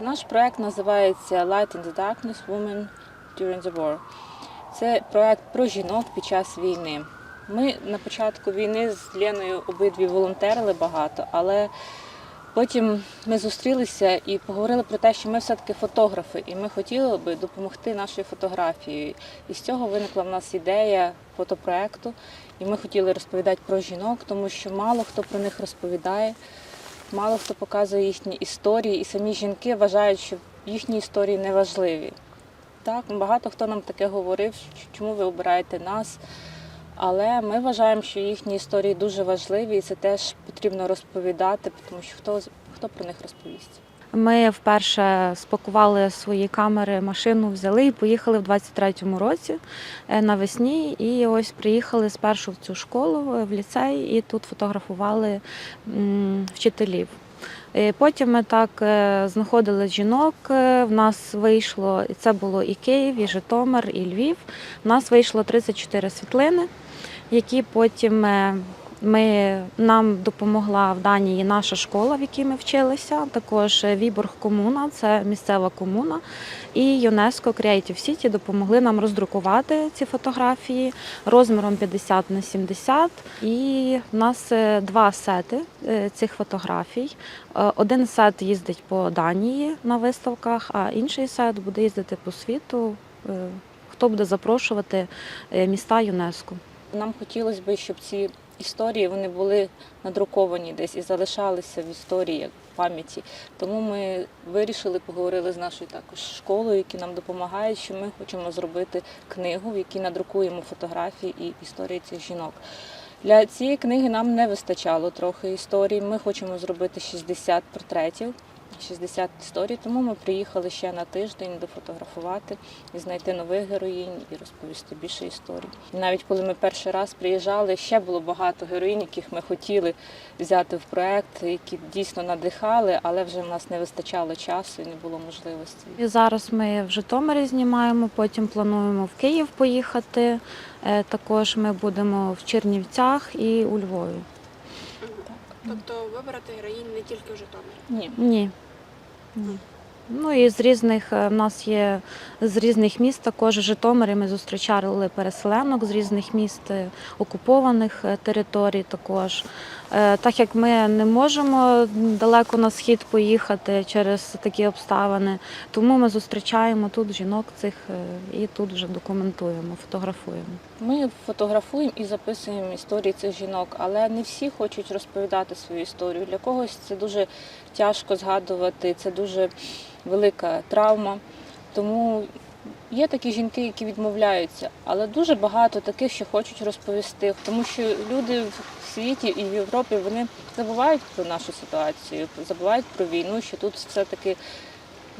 наш проект називається Light in the Darkness Women During the War. Це проект про жінок під час війни. Ми на початку війни з Леною обидві волонтерили багато, але потім ми зустрілися і поговорили про те, що ми все-таки фотографи, і ми хотіли би допомогти нашою фотографією. І з цього виникла в нас ідея фотопроекту. І ми хотіли розповідати про жінок, тому що мало хто про них розповідає, мало хто показує їхні історії, і самі жінки вважають, що їхні історії не важливі. Так, багато хто нам таке говорив, чому ви обираєте нас. Але ми вважаємо, що їхні історії дуже важливі, і це теж потрібно розповідати, тому що хто, хто про них розповість. Ми вперше спакували свої камери, машину взяли і поїхали в 23-му році е, навесні. І ось приїхали спершу в цю школу, е, в ліцей, і тут фотографували вчителів. Е, Потім ми так знаходили жінок. В нас вийшло, і це було і Київ, і Житомир, і Львів. У нас вийшло 34 світлини, які потім ми, нам допомогла в Данії наша школа, в якій ми вчилися. Також Віборг комуна, це місцева комуна, і ЮНЕСКО Creative City допомогли нам роздрукувати ці фотографії розміром 50 на 70. І в нас е, два сети е, цих фотографій. Е, Один сет їздить по Данії на виставках, а інший сет буде їздити по світу. Хто буде запрошувати міста ЮНЕСКО. Нам хотілося б, щоб ці історії вони були надруковані десь і залишалися в історії як в пам'яті. Тому ми вирішили, поговорили з нашою також школою, які нам допомагають, що ми хочемо зробити книгу, в якій надрукуємо фотографії і історії цих жінок. Для цієї книги нам не вистачало трохи історій. Ми хочемо зробити 60 портретів. 60 історій, тому ми приїхали ще на тиждень дофотографувати і знайти нових героїнь і розповісти більше історій. Навіть коли ми перший раз приїжджали, ще було багато героїнь, яких ми хотіли взяти в проект, які дійсно надихали, але вже в нас не вистачало часу і не було можливості. І зараз ми в Житомирі знімаємо, потім плануємо в Київ поїхати. Е, Також ми будемо в Чернівцях і у Львові. Тобто вибрати героїнь не тільки в Житомирі. Ні. Ні. Ні. Ну і з різних е, в нас є з різних міст також Житомирі. Ми зустрічали переселенок з різних міст, е, окупованих е, територій також. Так як ми не можемо далеко на схід поїхати через такі обставини, тому ми зустрічаємо тут жінок цих і тут вже документуємо, фотографуємо. Ми фотографуємо і записуємо історії цих жінок, але не всі хочуть розповідати свою історію. Для когось це дуже тяжко згадувати, це дуже велика травма. Тому є такі жінки, які відмовляються, але дуже багато таких, що хочуть розповісти, тому що люди в світі і в Європі вони забувають про нашу ситуацію, забувають про війну, що тут все-таки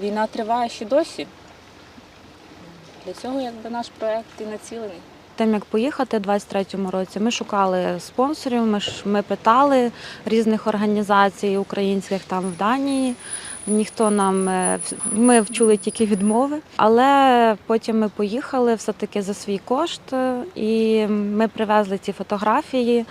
війна триває ще досі. Для цього якби наш проект і націлений. Тим як поїхати у 23-му році, ми шукали спонсорів. Ми ж ми питали різних організацій українських там в Данії. Ніхто нам е, ми вчули тільки відмови, але потім ми поїхали все таки за свій кошт, е, і ми привезли ці фотографії.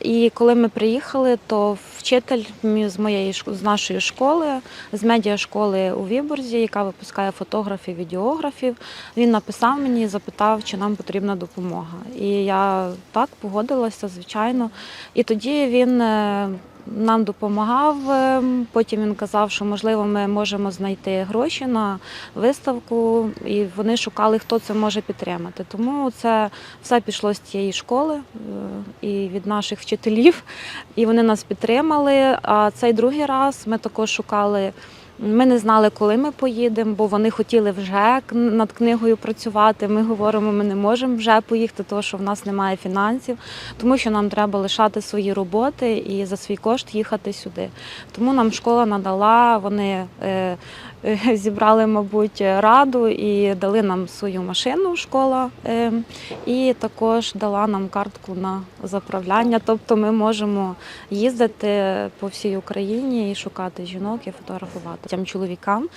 І коли ми приїхали, то вчитель з моєї з нашої школи, з медіашколи у Віборзі, яка випускає фотографів, відеографів, він написав мені і запитав, чи нам потрібна допомога. І я так погодилася, звичайно. І тоді він е, нам допомагав. е, Потім він казав, що можливо ми можемо знайти гроші на виставку, і вони шукали, хто це може підтримати. Тому це все пішло з цієї школи е, і від наших вчителів, і вони нас підтримали. А цей другий раз ми також шукали. Ми не знали, коли ми поїдемо, бо вони хотіли вже над книгою працювати. Ми говоримо, ми не можемо вже поїхати, тому що в нас немає фінансів, тому що нам треба лишати свої роботи і за свій кошт їхати сюди. Тому нам школа надала, вони е, зібрали, мабуть, раду і дали нам свою машину школа, е, і також дала нам картку на заправляння. Тобто ми можемо їздити по всій Україні і шукати жінок і фотографувати. Тим чоловікам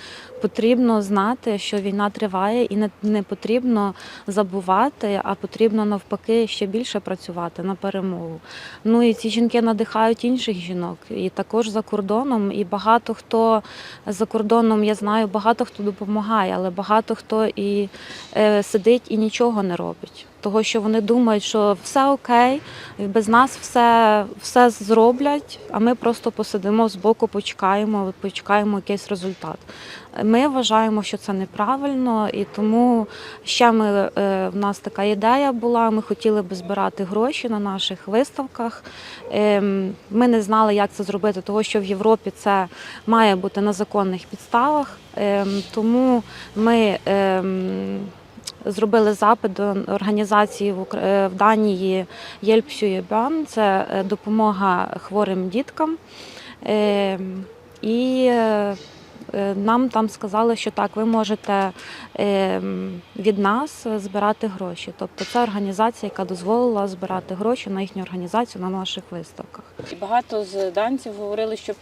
потрібно знати, що війна триває, і не, потрібно забувати, а потрібно навпаки ще більше працювати на перемогу. Ну і ці жінки надихають інших жінок, і також за кордоном. І багато хто за кордоном я знаю, багато хто допомагає, але багато хто і е, сидить і нічого не робить. Того, що вони думають, що все окей, без нас все, все зроблять, а ми просто посидимо збоку, почекаємо, почекаємо якийсь результат. Ми вважаємо, що це неправильно, і тому ще ми е, в нас така ідея була. Ми хотіли би збирати гроші на наших виставках. Ем, Ми не знали, як це зробити, того що в Європі це має бути на законних підставах. Ем, Тому ми ем, зробили запит до організації в е, Данії Єльпсюєбян. Це е, допомога хворим діткам. І е, е, нам там сказали, що так, ви можете від нас збирати гроші. Тобто це організація, яка дозволила збирати гроші на їхню організацію на наших виставках. І багато з данців говорили, що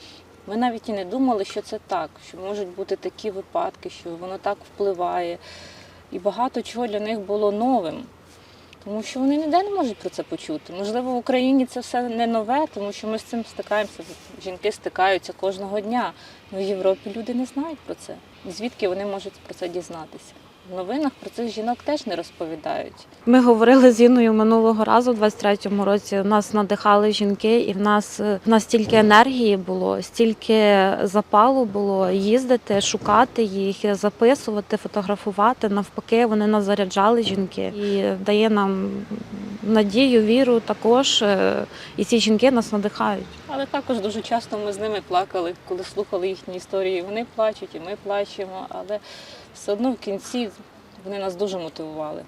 ми навіть і не думали, що це так, що можуть бути такі випадки, що воно так впливає. І багато чого для них було новим. Тому що вони ніде не можуть про це почути. Можливо, в Україні це все не нове, тому що ми з цим стикаємося. Жінки стикаються кожного дня. Але в Європі люди не знають про це. Звідки вони можуть про це дізнатися? В новинах про цих жінок теж не розповідають. Ми говорили з Іною минулого разу, у 23-му році. Нас надихали жінки, і в нас настільки в нас стільки енергії було, стільки запалу було їздити, шукати їх, записувати, фотографувати. Навпаки, вони нас заряджали жінки і дає нам надію, віру також. е, І ці жінки нас надихають. Але також дуже часто ми з ними плакали, коли слухали їхні історії. Вони плачуть, і ми плачемо, але все одно в кінці вони нас дуже мотивували.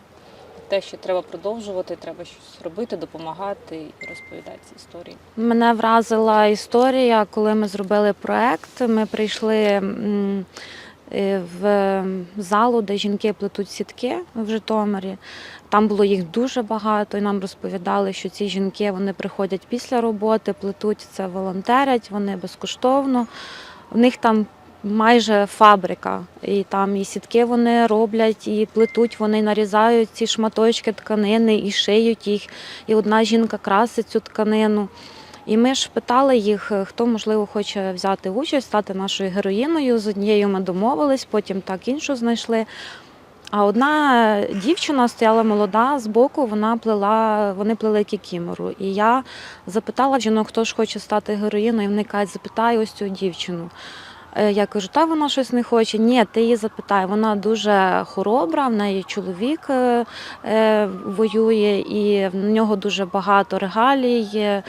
Те, що треба продовжувати, треба щось робити, допомагати і розповідати ці історії. Мене вразила історія, коли ми зробили проект. Ми прийшли е, в залу, де жінки плетуть сітки в Житомирі. Там було їх дуже багато, і нам розповідали, що ці жінки вони приходять після роботи, плетуть це волонтерять, вони безкоштовно. У них там майже фабрика, і там і сітки вони роблять, і плетуть, вони нарізають ці шматочки тканини і шиють їх. І одна жінка красить цю тканину. І ми ж питали їх, хто можливо хоче взяти участь, стати нашою героїною. З однією ми домовились, потім так іншу знайшли. А одна дівчина стояла молода збоку, вона плела, вони плели кікімору. І я запитала жінок, хто ж хоче стати героїною, і вони кажуть, запитай ось цю дівчину. Е, Я кажу, та вона щось не хоче. Ні, ти її запитай. Вона дуже хоробра, в неї чоловік е, е, воює, і в нього дуже багато регалій.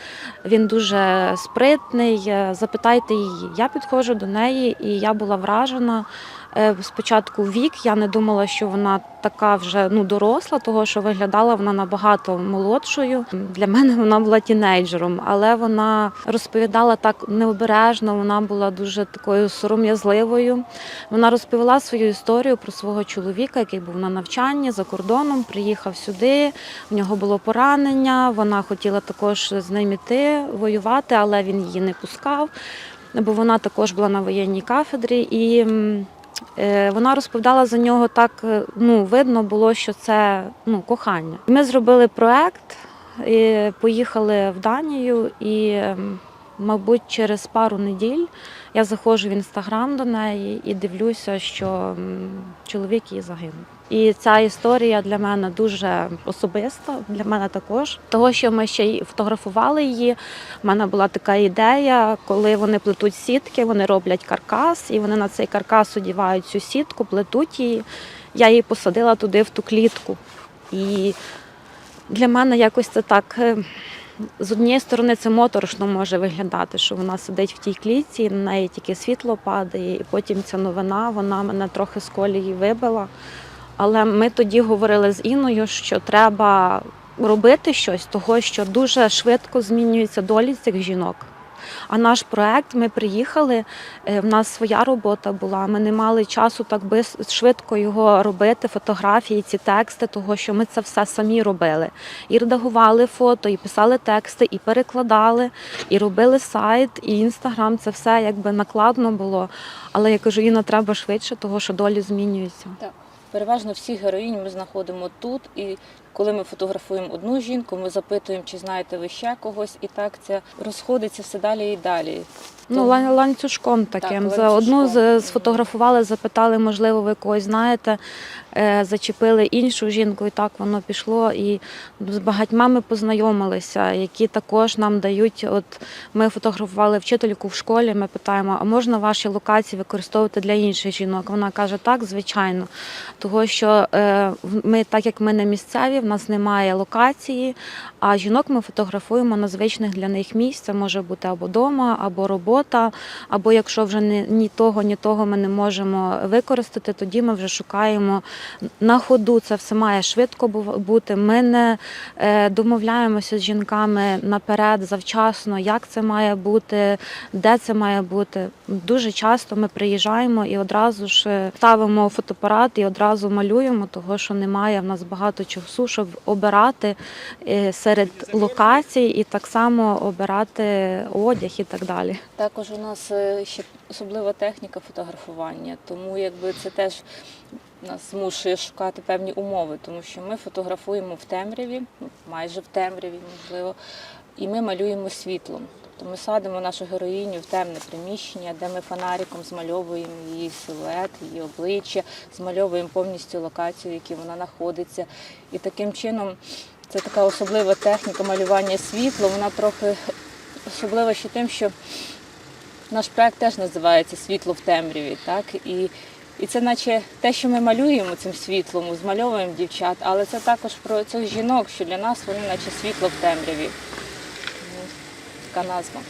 Він дуже спритний. Запитайте її. Я підходжу до неї, і я була вражена. Е, Спочатку вік, я не думала, що вона така вже ну доросла, того що виглядала вона набагато молодшою. Для мене вона була тінейджером, але вона розповідала так необережно. Вона була дуже такою сором'язливою. Вона розповіла свою історію про свого чоловіка, який був на навчанні за кордоном, приїхав сюди. В нього було поранення. Вона хотіла також з ним іти воювати, але він її не пускав, бо вона також була на воєнній кафедрі і. Е, Вона розповідала за нього так, е, ну видно було, що це ну кохання. Ми зробили проект, поїхали в Данію, і, ем, мабуть, через пару неділь я заходжу в інстаграм до неї і дивлюся, що чоловік її загинув. І ця історія для мене дуже особиста, для мене також. Того, що ми ще й фотографували її. У мене була така ідея, коли вони плетуть сітки, вони роблять каркас, і вони на цей каркас одівають цю сітку, плетуть її. Я її посадила туди в ту клітку. І для мене якось це так. З однієї сторони, це моторошно може виглядати, що вона сидить в тій клітці, на неї тільки світло падає, і потім ця новина, вона мене трохи з колії вибила. Але ми тоді говорили з Іною, що треба робити щось, того що дуже швидко змінюються долі цих жінок. А наш проект, ми приїхали, е, в нас своя робота була. Ми не мали часу так бис- швидко його робити, фотографії, ці тексти, того що ми це все самі робили. І редагували фото, і писали тексти, і перекладали, і робили сайт, і інстаграм. Це все якби накладно було. Але я кажу, Інна, треба швидше, того що долі змінюються. Переважно всіх героїнь ми знаходимо тут, і Коли ми фотографуємо одну жінку, ми запитуємо, чи знаєте ви ще когось, і так це розходиться все далі і далі. Ну, ланцюжком таким. Так, За одну з- сфотографували, запитали, можливо, ви когось знаєте, е, зачепили іншу жінку, і так воно пішло. І з багатьма ми познайомилися, які також нам дають. От ми фотографували вчительку в школі. Ми питаємо, а можна ваші локації використовувати для інших жінок? Вона каже, так, звичайно. Того, що е, ми, так як ми не місцеві, в нас немає локації, а жінок ми фотографуємо на звичних для них місць. Це може бути або дома, або робота, або якщо вже ні, того, ні того ми не можемо використати, тоді ми вже шукаємо на ходу. Це все має швидко бути. Ми не е, домовляємося з жінками наперед, завчасно, як це має бути, де це має бути. Дуже часто ми приїжджаємо і одразу ж е, ставимо фотоапарат і одразу малюємо, того що немає в нас багато часу, щоб обирати е, серед локацій і так само обирати одяг і так далі. Також у нас е, ще особлива техніка фотографування, тому якби це теж нас змушує шукати певні умови, тому що ми фотографуємо в темряві, ну, майже в темряві, можливо, і ми малюємо світлом. Тобто ми садимо нашу героїню в темне приміщення, де ми фонариком змальовуємо її силует, її обличчя, змальовуємо повністю локацію, в якій вона знаходиться. І таким чином це така особлива техніка малювання світлом. Вона трохи особлива ще тим, що наш проект теж називається Світло в темряві. Так? І, і це наче те, що ми малюємо цим світлом, змальовуємо дівчат, але це також про цих жінок, що для нас вони наче світло в темряві. Така назва.